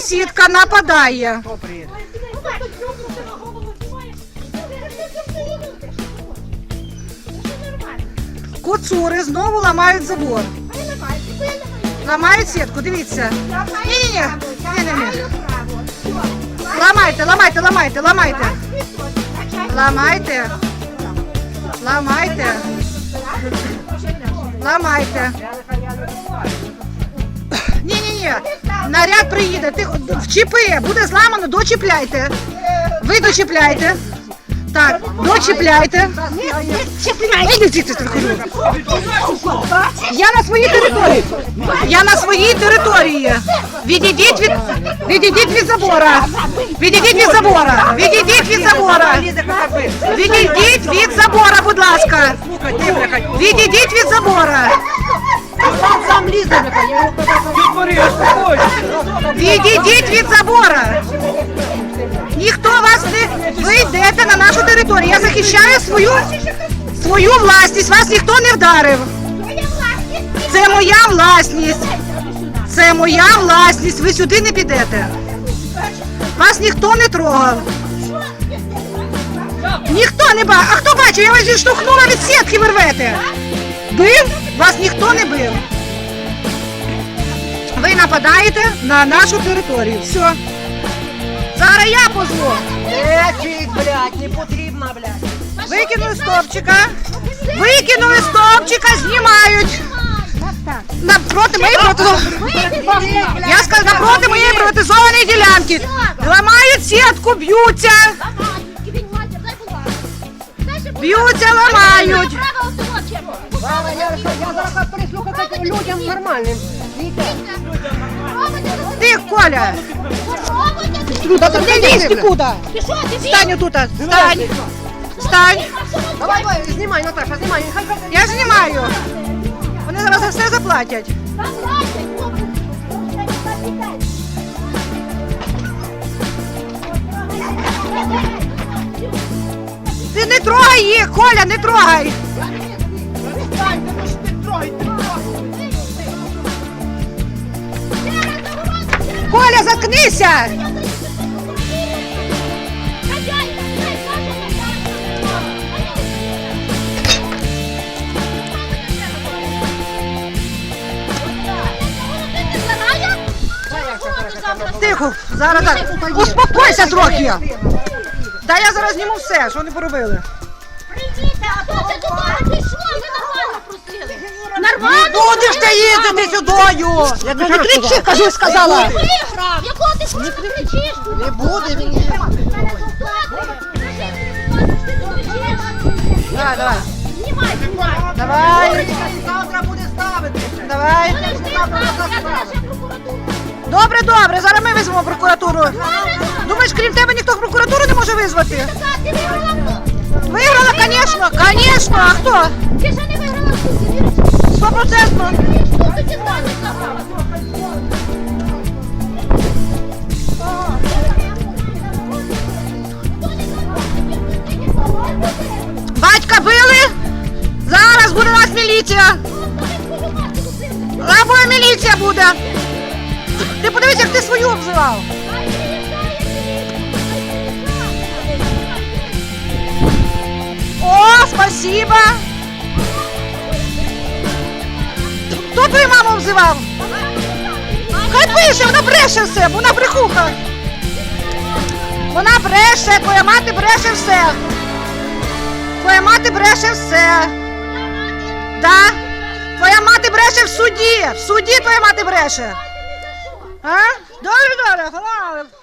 сусідка нападає. Коцури знову ламають забор. Ламають сітку, дивіться. Ні-ні-ні. Ні-ні-ні. Ламайте, ламайте, ламайте, ламайте. Ламайте. Ламайте. Ламайте. Ні-ні-ні. Наряд приїде. Ти вчіпи. Буде зламано, дочіпляйте. Ви дочіпляйте. Так, дочіпляйте. Я на своїй території. Я на своїй території. Відійдіть від відійдіть від забора. Відійдіть від забора. Відійдіть від забора. Відійдіть від забора, будь ласка. Відійдіть від забора. Відійдіть від забора. Ніхто вас не ви йдете на нашу територію. Я захищаю свою свою власність. Вас ніхто не вдарив. Це моя власність. Це моя власність. Ви сюди не підете. Вас ніхто не трогав. Ніхто не бачив. А хто бачив? Я вас відштовхнула від сітки, ви рвете. Бив? Вас ніхто не бив. Ви нападаєте на нашу територію. Все. Зараз я позву. Лечить, блядь, не потрібно, блядь. Викинули стовпчика. Викинули стовпчика, знімають. Напроти моєї приватизованої... Я сказала, напроти моєї приватизованої ділянки. Ламають сітку, б'ються. Б'ються, ламають. Людям нормальним. Ти, Коля, Да ты не лезь никуда. стань отут. Стань. Стань. Давай, давай, знімай, Наташа, знімай. Я знімаю. Вони зараз за все заплатять. Ти не трогай їх, Коля, не трогай. Заткнися. Тихо, зараз так. Успокойся трохи. Та я зараз зніму все, що вони поробили. Нормально. Будеш ти їздити сюдою. Я не кричи, кажу, сказала. Виграв. Якого ти хочеш кричиш? Не буде він. Давай, давай. Знімай, знімай. Давай, завтра буде ставити. давай. Не. Добре, добре, зараз ми візьмемо прокуратуру. Думаєш, крім тебе ніхто прокуратуру не може визвати? Ти виграла звісно, звісно, а хто? Ти ж не виграла суд, ти? Стопроцентно. Батька били? Зараз буде у нас міліція. Або міліція буде. Ти подивись, як ти свою обзивав. О, спасибо. Обзивав? Хай пише, вона бреше все, вона брехуха. Вона бреше, твоя мати бреше все. Твоя мати бреше все. Да? Твоя мати бреше в суді. В суді твоя мати бреше. А? Добре, добре.